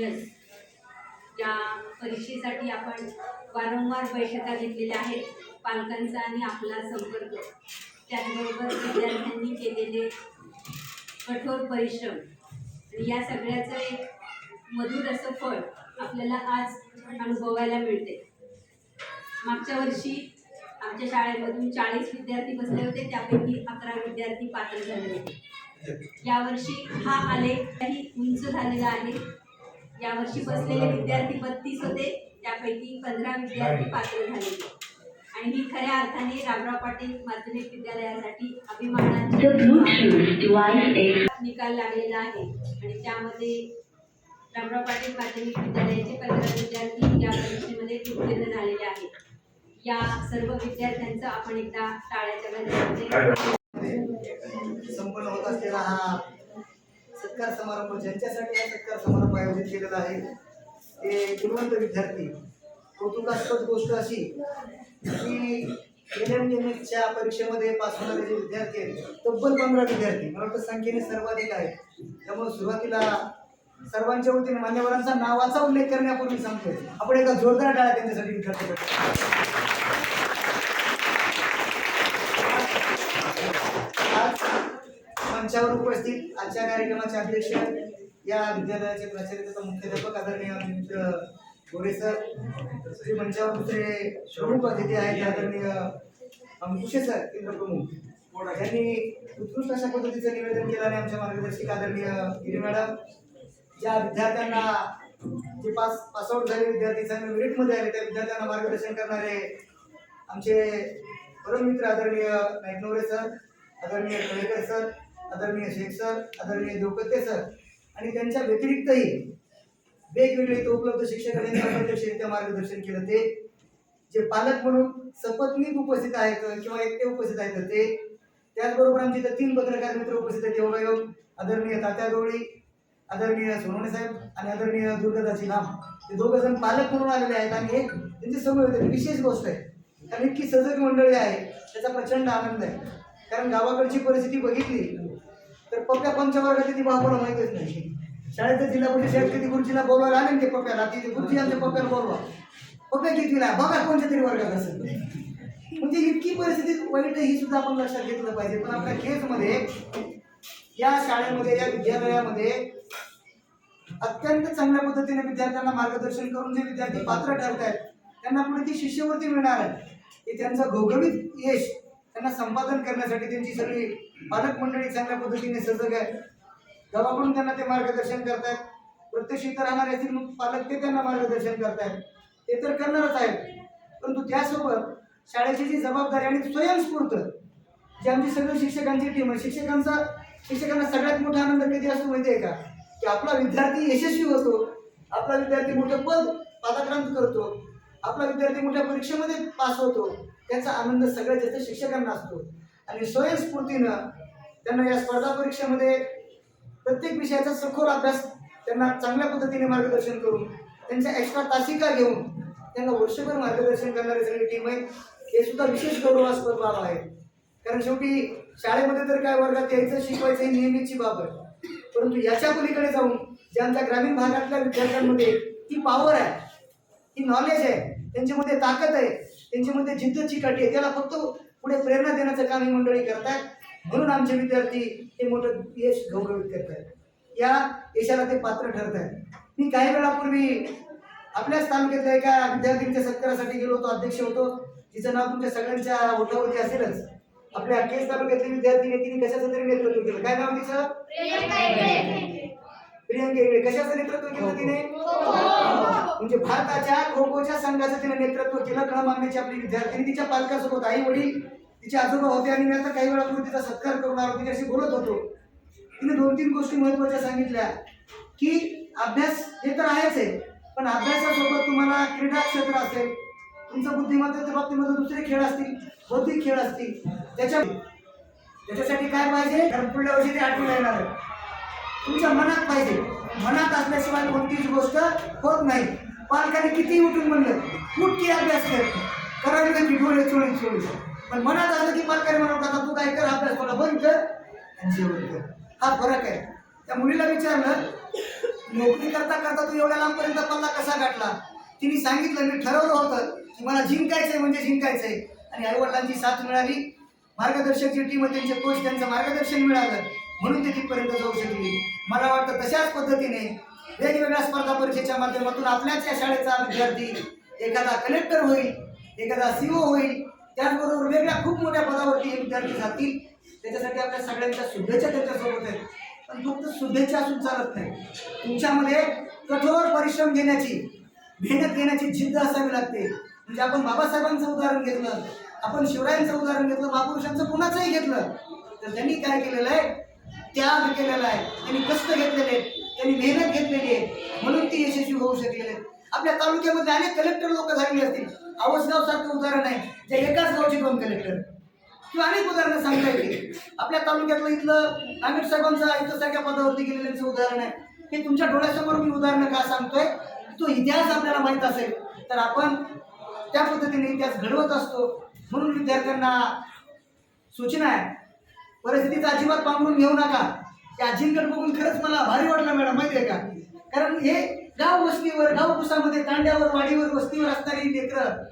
Yes या परीक्षेसाठी आपण वारंवार बैठका घेतलेल्या आहेत. पालकांचा आणि आपला संपर्क. त्याचबरोबर विद्यार्थ्यांनी केलेले कठोर परिश्रम. या सगळ्याचं एक मधुर असं फळ आपल्याला आज अनुभवायला मिळते. मागच्या वर्षी आमच्या शाळेमधून चाळीस विद्यार्थी बसले होते. त्यापैकी अकरा विद्यार्थी पात्र झाले होते. यावर्षी हा आलेख काही उंच झालेला आहे. यावर्षी बसलेले विद्यार्थी बत्तीस होते. त्यापैकी पंधरा विद्यार्थी पात्र झाले. आणि ही खऱ्या अर्थाने रामराव पाटील माध्यमिक विद्यालयासाठी अभिमानाची निकाल लागलेला आहे. आणि त्यामध्ये रामराव पाटील माध्यमिक विद्यालयाचे पंधरा विद्यार्थी या परीक्षेमध्ये उत्तीर्ण झालेले आहेत. या सर्व विद्यार्थ्यांचं आपण एकदा टाळ्याच्या संपन्न होत असलेला हा सत्कार समारंभ ज्यांच्यासाठी हा सत्कार समारंभ आयोजित केलेला आहे ते गुणवंत विद्यार्थी कौतुकास्पद गोष्ट अशी की एल एम च्या परीक्षेमध्ये पास होणारे जे विद्यार्थी आहेत तब्बल पंधरा विद्यार्थी मला वाटतं संख्येने सर्वाधिक आहे त्यामुळे सुरुवातीला सर्वांच्या वतीने मान्यवरांचा नावाचा उल्लेख करण्यापूर्वी सांगतोय. आपण एका जोरदार टाळा त्यांच्यासाठी विद्यार्थी आज मंचावर उपस्थित आजच्या कार्यक्रमाचे अध्यक्ष या विद्यालयाचे प्राचार्य मुख्याध्यापक आदरणीय मित्र गोरे सर श्री मंचावर दुसरे प्रमुख अतिथी आहेत आदरणीय अंकुशे सर केंद्र प्रमुख. यांनी उत्कृष्ट अशा पद्धतीचं निवेदन केलं आणि आमच्या मार्गदर्शक आदरणीय गिरी मॅडम ज्या विद्यार्थ्यांना जे पास पासआउट झाले विद्यार्थी चांगले मेरिटमध्ये आले त्या विद्यार्थ्यांना मार्गदर्शन करणारे आमचे परममित्र आदरणीय नाईकनवरे सर आदरणीय कळेकर सर आदरणीय शेख सर आदरणीय देवकत्ते सर आणि त्यांच्या व्यतिरिक्तही वेगवेगळे तो उपलब्ध शिक्षकांनी मार्गदर्शन केलं. ते जे पालक म्हणून सपत्नीक उपस्थित आहेत किंवा एकटे उपस्थित आहेत ते त्याचबरोबर आमचे इथं तीन पत्रकार मित्र उपस्थित आहेत. योगायोग आदरणीय तात्या गवळी आदरणीय सोनवणे साहेब आणि आदरणीय दुर्गादाची नाम ते दोघं जण पालक म्हणून आलेले आहेत आणि एक त्यांची समोर होते विशेष गोष्ट आहे. कारण इतकी सजग मंडळी आहे त्याचा प्रचंड आनंद आहे. कारण गावाकडची परिस्थिती बघितली तर पप्प्या कोणत्या वर्गात ती बापाला माहितच नाही. शाळेत जिल्हा परिषद शाळेत कधी गुरुजीला बोलवायला आले ते पप्प्याला तिथे गुरुजी आमच्या पप्प्याला बोलवा. पप्प्या कितवीला बघा कोणत्या तरी वर्गात असेल. म्हणजे इतकी परिस्थिती वाईट ही सुद्धा आपण लक्षात घेतलं पाहिजे. पण आपल्या केसमध्ये या शाळेमध्ये या विद्यालयामध्ये अत्यंत चांगल्या पद्धतीने विद्यार्थ्यांना मार्गदर्शन करून जे विद्यार्थी पात्र ठरत आहेत त्यांना पुढे ती शिष्यवृत्ती मिळणार आहे की त्यांचं घवघवीत यश त्यांना संपादन करण्यासाठी त्यांची सगळी पालक मंडळी चांगल्या पद्धतीने सजग आहे गावाकडून त्यांना ते मार्गदर्शन करतायत. प्रत्यक्ष इथं राहणारे असतील पालक ते त्यांना मार्गदर्शन करतायत. ते तर करणारच आहेत. परंतु त्यासोबत शाळेची जी जबाबदारी आणि स्वयंस्फूर्त जी आमची सगळी शिक्षकांची टीम आहे शिक्षकांचा शिक्षकांना सगळ्यात मोठा आनंद कधी असतो माहिती आहे का? की आपला विद्यार्थी यशस्वी होतो. आपला विद्यार्थी मोठं पद पादाक्रांत करतो. आपला विद्यार्थी मोठ्या परीक्षेमध्ये पास होतो. त्याचा आनंद सगळ्यात जास्त शिक्षकांना असतो. आणि स्वयंस्फूर्तीनं त्यांना या स्पर्धा परीक्षेमध्ये प्रत्येक विषयाचा सखोल अभ्यास त्यांना चांगल्या पद्धतीने मार्गदर्शन करून त्यांच्या एक्स्ट्रा तासिका घेऊन त्यांना वर्षभर मार्गदर्शन करणारी सगळी टीम आहे हे सुद्धा विशेष गौरवास्पद बाब आहे. कारण शेवटी शाळेमध्ये तर काय वर्गात यायचं शिकवायचं ही नेहमीची बाब आहे. परंतु याच्या पलीकडे जाऊन ज्यांच्या ग्रामीण भागातल्या विद्यार्थ्यांमध्ये ती पॉवर आहे ती नॉलेज आहे त्यांच्यामध्ये ताकद आहे त्यांच्यामध्ये जिद्द चिकाटी आहे त्याला फक्त पुढे प्रेरणा देण्याचं काम ही मंडळी करतायत. म्हणून आमचे विद्यार्थी हे मोठं यश गौरवित करत या यशाला ते पात्र ठरत आहेत मी काही वेळापूर्वी आपल्याच तालुक्यातल्या एका विद्यार्थ्यांच्या सत्कारासाठी गेलो होतो अध्यक्ष होतो. तिचं नाव तुमच्या सगळ्यांच्या ओठावरती असेलच. आपल्या केस तालुक्यातली विद्यार्थीने तिने कशाचं तरी नेतृत्व केलं. काय नाव तिचं? प्रियंका इंगळे कशाचं नेतृत्व केलं तिने? म्हणजे भारताच्या खो खोच्या संघाचं तिने नेतृत्व केलं. कळमांब्याची आपली विद्यार्थिनी तिच्या पालकासोबत आई वडील तिचे आजोबा होते आणि मी आता काही वेळापूर्वी तिचा सत्कार करून आलो तिच्याशी बोलत होतो. तिने दोन तीन गोष्टी महत्त्वाच्या सांगितल्या की अभ्यास हे तर आहेच आहे पण अभ्यासासोबत तुम्हाला क्रीडा क्षेत्र असेल तुमचं बुद्धिमत्तेच्या बाबतीमध्ये दुसरे खेळ असतील बौद्धिक खेळ असतील त्याच्या त्याच्यासाठी काय पाहिजे? पुढल्या वर्षी ते आठवलं येणार आहे. तुमच्या मनात पाहिजे. मनात असल्याशिवाय कोणतीच गोष्ट होत नाही. पालकाने किती उठून म्हणलं उठ की अभ्यास कर. करावी कधी डोळे चोळी चोळी पण मनात आलं की पालकाने म्हणत आता तू काय कर अभ्यास थोडा बंद कर आणि जेवण कर. हा फरक आहे. त्या मुलीला विचारलं नोकरी करता करता तू एवढ्या लांबपर्यंत पल्ला कसा गाठला? तिने सांगितलं मी ठरवलं होतं की मला जिंकायचंय म्हणजे जिंकायचंय. आणि आईवडिलांची साथ मिळाली. मार्गदर्शक जी टीम त्यांचे कोच त्यांचं मार्गदर्शन मिळालं. म्हणून ते तिथपर्यंत जाऊ शकली. मला वाटतं तशाच पद्धतीने वेगवेगळ्या स्पर्धा परीक्षेच्या माध्यमातून आपल्याच या शाळेचा विद्यार्थी एखादा कलेक्टर होईल एखादा सीओ होईल त्याचबरोबर वेगळ्या खूप मोठ्या पदावरती हे विद्यार्थी जातील. त्याच्यासाठी आपल्या सगळ्यांच्या शुभेच्छा त्यांच्यासोबत आहेत. पण फक्त शुभेच्छा असून चालत नाही. तुमच्यामध्ये कठोर परिश्रम घेण्याची मेहनत घेण्याची जिद्द असावी लागते. म्हणजे आपण बाबासाहेबांचं उदाहरण घेतलं आपण शिवरायांचं उदाहरण घेतलं महापुरुषांचं कुणाचंही घेतलं तर त्यांनी काय केलेलं आहे? त्याग केलेला आहे. त्यांनी कष्ट घेतलेले आहेत. त्यांनी मेहनत घेतलेली आहे. म्हणून ती यशस्वी होऊ शकलेले आहेत. आपल्या तालुक्यामध्ये अनेक कलेक्टर लोक झालेले असतील. आवसगाव सारखं उदाहरण आहे. जे एकाच गावचे दोन कलेक्टर किंवा अनेक उदाहरणं सांगता येतील. आपल्या तालुक्यातलं इथलं नागेश साहेबांचं इथं सारख्या पदावरती गेलेल्यांचं उदाहरण आहे. हे तुमच्या डोळ्यासमोर मी उदाहरणं का सांगतोय? तो इतिहास आपल्याला माहीत असेल. तर आपण त्या पद्धतीने इतिहास घडवत असतो. म्हणून विद्यार्थ्यांना सूचना आहे. परिस्थितीचा अजिबात पांघरून घेऊ नका. त्या अजिंकड बघून खरंच मला भारी वाटलं मॅडम माहिती आहे का? कारण हे गाव वस्तीवर गाव कुसामध्ये तांड्यावर वाडीवर वस्तीवर असणारी लेकरं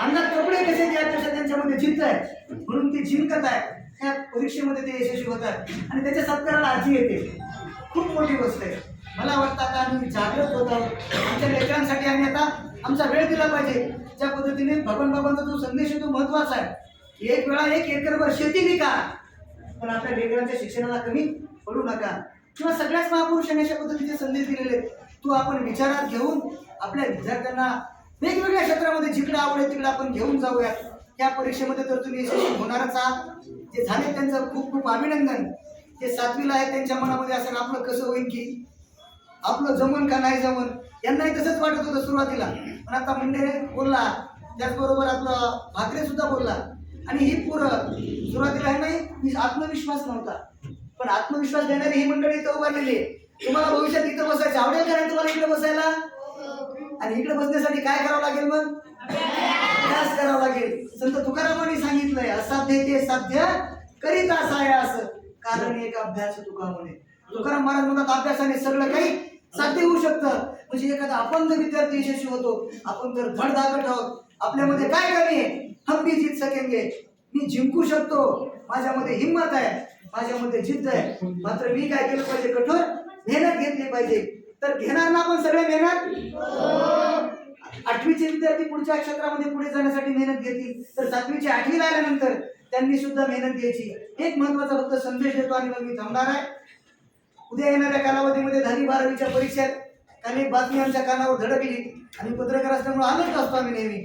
अन्ना कपडे कसे त्यापेक्षा त्यांच्यामध्ये जिद्द आहे म्हणून ते जिंकत आहे त्या परीक्षेमध्ये ते यशस्वी होतात आणि त्याच्या सत्काराला आजी येते. खूप मोठी गोष्ट आहे. मला वाटतं आता आम्ही जागृत होत आहोत. आमच्या लेकरांसाठी आम्ही आता आमचा वेळ दिला पाहिजे. ज्या पद्धतीने भगवान बाबांचा जो संदेश आहे तो महत्त्वाचा आहे. एक वेळा एक एकरभर शेती विका पण आपल्या लेकरांच्या शिक्षणाला कमी पडू नका. किंवा सगळ्याच महापुरुषांनी अशा पद्धतीचे संदेश दिलेले तो आपण विचारात घेऊन आपल्या विद्यार्थ्यांना वेगवेगळ्या क्षेत्रामध्ये जिकडे आवड आहे तिकडे आपण घेऊन जाऊया. त्या परीक्षेमध्ये तर तुम्ही यशस्वी होणारच आहात. जे झाले त्यांचं खूप खूप अभिनंदन. जे सातवीला आहे त्यांच्या मनामध्ये असं आपलं कसं होईल की? आपलं जमन का नाही जमन? यांनाही तसंच वाटत होतं सुरुवातीला. पण आता मुंडे बोलला. त्याचबरोबर आपला भाकरे सुद्धा बोलला. आणि ही पोरं सुरुवातीला आहे नाही मी आत्मविश्वास नव्हता. पण आत्मविश्वास देणारी ही मंडळी इथं उभारलेली आहे. तुम्हाला भविष्यात इथं बसायचं आवडेल का नाही तुम्हाला इकडे बसायला? आणि इकडे बसण्यासाठी काय करावं लागेल मग? अभ्यास करावा लागेल. संत तुकारामांनी सांगितलंय असाध्य ते साध्य करीत असाय असं. कारण एक अभ्यास तुका म्हणे तुकाराम महाराज म्हणतात अभ्यासाने सगळं काही साध्य होऊ शकतं. म्हणजे एखादा अपंग विद्यार्थी यशस्वी होतो. आपण तर धडधाकट आहोत आपल्यामध्ये काय कमी आहे? हम भी जीत सकेंगे. मी जिंकू शकतो. माझ्यामध्ये हिंमत आहे. माझ्यामध्ये जिद्द आहे. मात्र मी काय केलं पाहिजे कठोर? मेहनत घेतली पाहिजे. तर घेणार ना आपण सगळे मेहनत? आठवीचे विद्यार्थी पुढच्या क्षेत्रामध्ये पुढे जाण्यासाठी मेहनत घेतील. तर सातवीची आठवीला आल्यानंतर त्यांनी सुद्धा मेहनत घ्यायची. एक महत्त्वाचा फक्त संदेश देतो आणि मग मी थांबणार आहे. उद्या येणाऱ्या कालावधीमध्ये दहावी बारावीच्या परीक्षेत काल बातम्यांच्या बातमी आमच्या कानावर धडकली आणि पत्रकार असल्यामुळे आनंद असतो आम्ही नेहमी.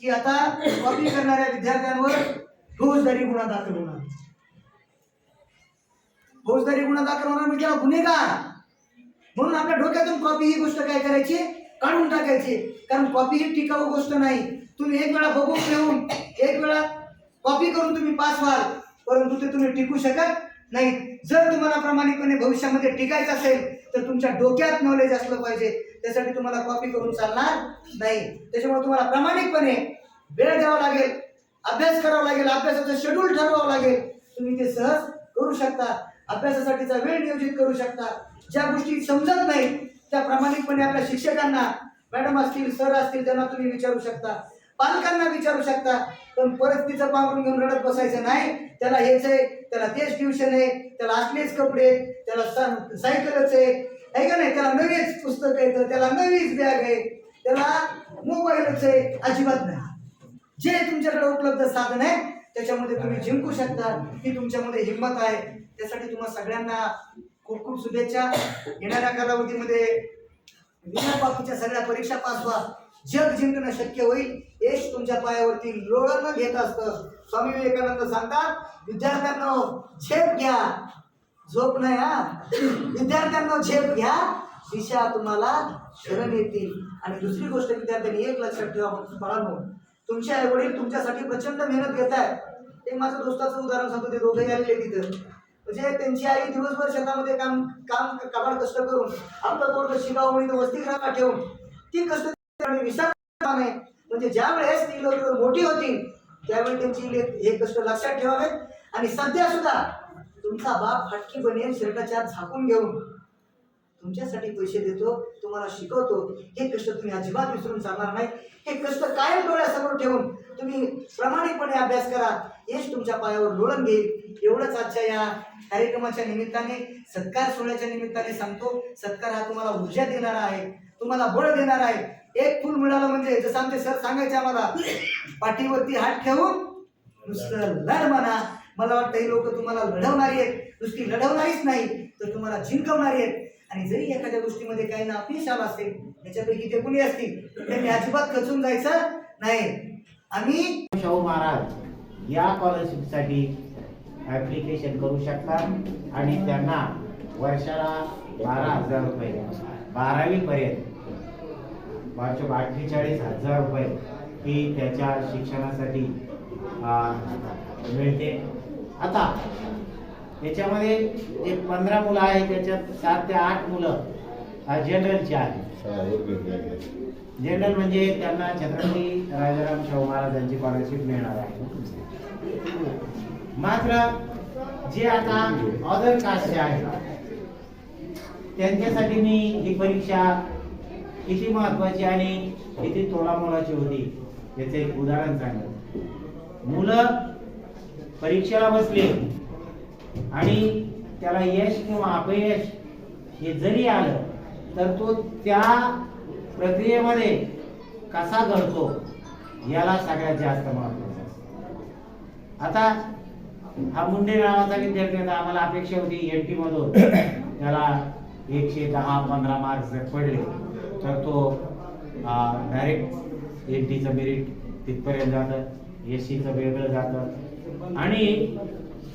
की आता कॉपी करणाऱ्या विद्यार्थ्यांवर फौजदारी गुन्हा दाखल होणार. फौजदारी गुन्हा दाखल होणार म्हणजे त्याला गुन्हेगार. म्हणून आपल्या डोक्यातून कॉपी ही गोष्ट काय करायची? काढून टाकायची. कारण कॉपी ही टिकाऊ गोष्ट नाही. तुम्ही एक वेळा बघून ठेवून एक वेळा कॉपी करून तुम्ही पास व्हाल परंतु ते तुम्ही टिकू शकत नाही जर तुम्हाला प्रामाणिकपणे भविष्यामध्ये टिकायचं असेल तर तुमच्या डोक्यात नॉलेज असलं पाहिजे. त्यासाठी तुम्हाला कॉपी करून चालणार नाही. त्याच्यामुळे तुम्हाला प्रामाणिकपणे वेळ द्यावा लागेल अभ्यास करावा लागेल अभ्यासाचं शेड्यूल ठरवावं लागेल. तुम्ही ते सहज करू शकता. अभ्यासासाठीचा वेळ नियोजित करू शकता. ज्या गोष्टी समजत नाही त्या प्रामाणिकपणे आपल्या शिक्षकांना मॅडम असतील सर असतील त्यांना तुम्ही विचारू शकता. पालकांना विचारू शकता. पण परिस्थितीचं पांघरून घेऊन रडत बसायचं नाही. त्याला हेच आहे त्याला तेच ट्युशन आहे त्याला असलेच कपडे त्याला सायकलच आहे. आहे का नाही? त्याला नवीच पुस्तक आहे त्याला नवीच बॅग आहे त्याला मोबाईलच आहे. अजिबात नाही. जे तुमच्याकडे उपलब्ध साधन आहे त्याच्यामध्ये तुम्ही जिंकू शकता. ही तुमच्यामध्ये हिंमत आहे. त्यासाठी तुम्हाला सगळ्यांना खूप खूप शुभेच्छा. येणाऱ्या कालावधीमध्ये विना बाकीच्या सगळ्या परीक्षा पास व्हा. जग जिंकणं शक्य होईल यश तुमच्या पायावरती लोळण घेत असतं. स्वामी विवेकानंद सांगतात विद्यार्थ्यांना झेप घ्या. झोप नाही हा? विद्यार्थ्यांना झेप घ्या. दिशा तुम्हाला शरण येतील. आणि दुसरी गोष्ट विद्यार्थ्यांनी एक लक्षात ठेवा बाळांनो. तुमचे आई वडील तुमच्यासाठी प्रचंड मेहनत घेत आहेत एक माझं दोस्ताचं उदाहरण सांगतो ते दोघे आलेले तिथं. म्हणजे त्यांची आई दिवसभर शेतामध्ये काम काम काबाड कष्ट करून आपलं पोरग शिगावणी म्हणून ठेवून ती कष्ट आणि नाही. म्हणजे ज्या वेळेस ती लोक मोठी होतील त्यावेळी त्यांची हे कष्ट लक्षात ठेवावे आणि सध्या सुद्धा तुमचा बाप फाटकी बनेल शर्टाच्या आत झाकून घेऊन. तुमच्यासाठी पैसे देतो तुम्हाला शिकवतो. हे कष्ट तुम्ही अजिबात विसरून चालणार नाही. हे कष्ट कायम डोळ्यासमोर ठेवून तुम्ही प्रामाणिकपणे अभ्यास करा. हेच तुमच्या पायावर लोळण घेईल. एवढंच आजच्या या कार्यक्रमाच्या निमित्ताने सत्कार सोहळ्याच्या निमित्ताने सांगतो. सत्कार हा तुम्हाला ऊर्जा देणारा आहे. तुम्हाला बळ देणार आहे. एक फुल मिळालं म्हणजे जसं आमचे सर सांगायचे आम्हाला पाठीवरती हात ठेवून नुसतं लढ म्हणा. मला वाटतं ही लोक तुम्हाला लढवणारी आहेत. नुसती लढवणारीच नाही तर तुम्हाला जिंकवणारी आहेत. आणि जरी एखाद्या गोष्टीमध्ये काही ना अपयश आलं असेल त्याच्यापैकी ते कुणी असतील त्यांनी अजिबात खचून जायचं नाही. आम्ही शाहू महाराज या स्कॉलरशिपसाठी ॲप्लिकेशन करू शकतात आणि त्यांना वर्षाला बारा हजार रुपये बारावीपर्यंत वार्षिक अठ्ठेचाळीस हजार रुपये ही त्याच्या शिक्षणासाठी मिळते. आता त्याच्यामध्ये जे पंधरा मुलं आहेत त्याच्यात सात ते आठ मुलं जनरलची आहेत. जनरल म्हणजे त्यांना छत्रपती राजाराम शाहू महाराजांची स्कॉलरशिप मिळणार आहे. मात्र जे आता अदर कास्टचे आहेत त्यांच्यासाठी मी ही परीक्षा किती महत्वाची आणि किती तोलामोलाची होती याचं एक उदाहरण सांगत मुलं परीक्षेला बसले आणि त्याला यश किंवा अपयश हे जरी आलं तर तो त्या प्रक्रियेमध्ये कसा घडतो याला सगळ्यात जास्त महत्वाचं असतं. आता हा मुंडे नावाचा विद्यार्थी होता आम्हाला अपेक्षा होती एन टी मधून. त्याला एकशे दहा पंधरा मार्क्स जर पडले तर तो डायरेक्ट एन टीचं मेरिट तिथपर्यंत जातं एस सीचं वेगळं जातं. आणि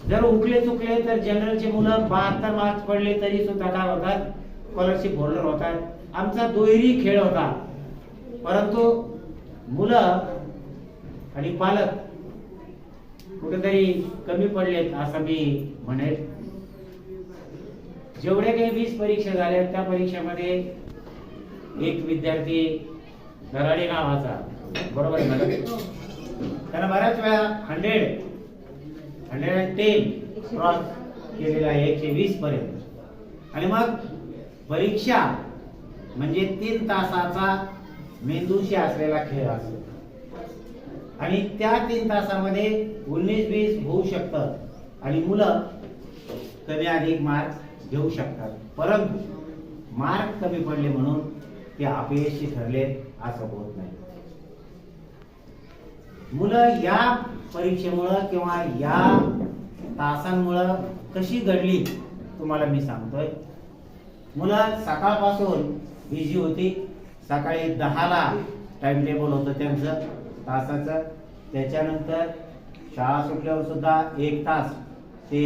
जर उकले चुकले तर जनरलचे मुलं बहात्तर मार्क्स पडले तरी सुद्धा काय होतात? स्कॉलरशिप होल्डर होतात. आमचा दुहेरी खेळ होता. परंतु मुलं आणि पालक कुठेतरी कमी पडलेत असं मी म्हणेल. जेवढ्या काही वीस परीक्षा झाल्या त्या परीक्षेमध्ये एक विद्यार्थी नराडे नावाचा. बरोबर आहे त्यानं बऱ्याच वेळा hundred hundred and ten cross केलेला आहे एकशे वीस पर्यंत. आणि मग परीक्षा म्हणजे तीन तासाचा मेंदूशी असलेला खेळ असतो. आणि त्या तीन तासामध्ये उन्नीस वीस होऊ शकतात आणि मुलं कमी अधिक मार्क्स घेऊ शकतात. परंतु मार्क कमी पडले म्हणून ते अपयशी ठरले असं होत नाही. मुलं या परीक्षेमुळं किंवा या तासांमुळं कशी घडली तुम्हाला मी सांगतोय. मुलं सकाळपासून बिझी होती. सकाळी दहाला टाइम टेबल होतं त्यांचं तासाचं. त्याच्यानंतर शाळा सुटल्यावर सुद्धा एक तास ते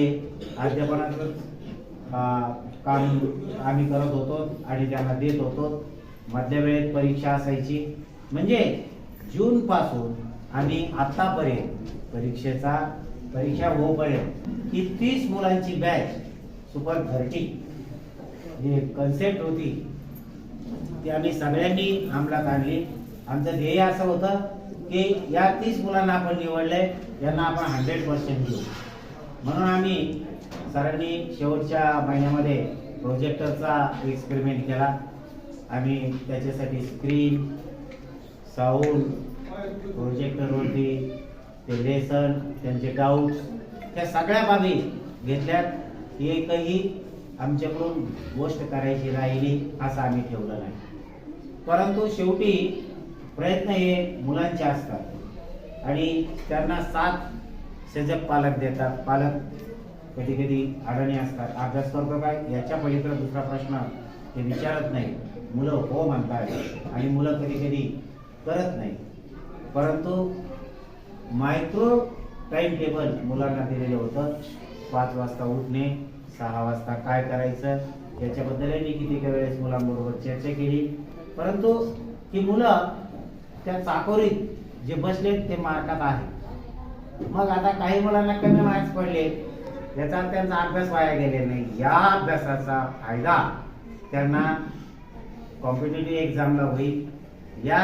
अध्यापनाचं काम आम्ही करत होतो आणि त्यांना देत होतो. मध्य वेळेत परीक्षा असायची. म्हणजे जून पासून आणि आतापर्यंत परीक्षेचा परीक्षा होईपर्यंत ही तीस मुलांची बॅच सुपर थर्टी जी कन्सेप्ट होती. ती आम्ही सगळ्यांनी अंमलात आणली. आमचं ध्येय असं होतं की या तीस मुलांना आपण निवडले यांना आपण हंड्रेड पर्सेंट देऊ. म्हणून आम्ही सरांनी शेवटच्या महिन्यामध्ये प्रोजेक्टरचा एक्सपेरिमेंट केला. आम्ही त्याच्यासाठी स्क्रीन साऊंड प्रोजेक्टरवरती ते लेसन त्यांचे डाऊट्स त्या सगळ्या बाबी घेतल्यात. एकही आमच्याकडून गोष्ट करायची राहिली असं आम्ही ठेवलं नाही. परंतु शेवटी प्रयत्न हे मुलांचे असतात. आणि त्यांना साथ सजग पालक देतात. पालक कधी कधी अडाणी असतात. अभ्यास करतो काय? याच्या पलीकडे दुसरा प्रश्न ते विचारत नाही मुलं हो म्हणतात. आणि मुलं कधी कधी करत नाही परंतु मायक्रो टाइम टेबल मुलांना दिलेलं होतं. पाच वाजता उठणे सहा वाजता काय करायचं याच्याबद्दलही मी किती काही वेळेस मुलांबरोबर चर्चा केली. परंतु ही मुलं त्या चाकोरीत जे बसलेत ते मार्कात आहे मग आता काही मुलांना कमी मार्क्स पडले. याचा त्यांचा अभ्यास वाया गेले नाही. या अभ्यासाचा फायदा त्यांना कॉम्पिटेटिव्ह एक्झामला होईल. या